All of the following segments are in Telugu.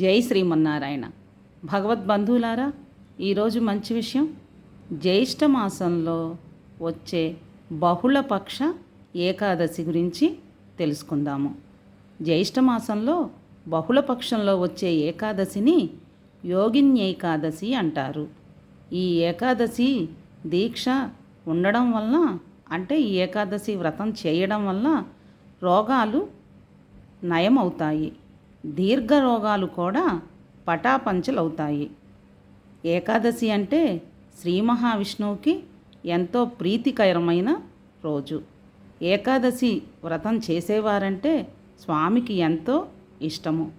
జై శ్రీమన్నారాయణ. భగవద్బంధువులారా ఈరోజు మంచి విషయం. జ్యేష్ఠ మాసంలో వచ్చే బహుళపక్ష ఏకాదశి గురించి తెలుసుకుందాము. జ్యేష్ఠ మాసంలో బహుళపక్షంలో వచ్చే ఏకాదశిని యోగిన్యేకాదశి అంటారు. ఈ ఏకాదశి దీక్ష ఉండడం వలన అంటే ఈ ఏకాదశి వ్రతం చేయడం వల్ల రోగాలు నయమవుతాయి. దీర్ఘ రోగాలు కూడా పటాపంచలవుతాయి. ఏకాదశి అంటే శ్రీ మహావిష్ణువుకి ఎంతో ప్రీతికరమైన రోజు. ఏకాదశి వ్రతం చేసేవారంటే స్వామికి ఎంతో ఇష్టము.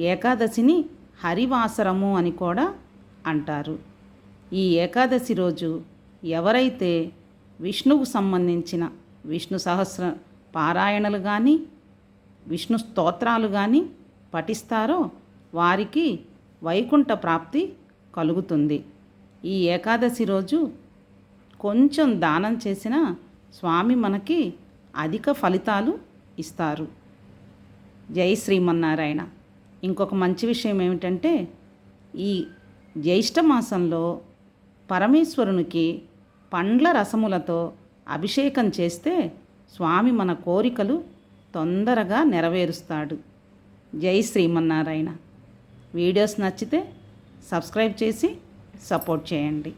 ఏకాదశిని హరివాసరము అని కూడా అంటారు. ఈ ఏకాదశి రోజు ఎవరైతే విష్ణువుకు సంబంధించిన విష్ణు సహస్ర పారాయణలు కానీ విష్ణు స్తోత్రాలు కానీ పఠిస్తారో వారికి వైకుంఠ ప్రాప్తి కలుగుతుంది. ఈ ఏకాదశి రోజు కొంచెం దానం చేసిన స్వామి మనకి అధిక ఫలితాలు ఇస్తారు. జై శ్రీమన్నారాయణ. ఇంకొక మంచి విషయం ఏమిటంటే ఈ జ్యేష్ఠ మాసంలో పరమేశ్వరునికి పండ్ల రసములతో అభిషేకం చేస్తే స్వామి మన కోరికలు తొందరగా నెరవేరుస్తాడు. జై శ్రీమన్నారాయణ. వీడియోస్ నచ్చితే సబ్స్క్రైబ్ చేసి సపోర్ట్ చేయండి.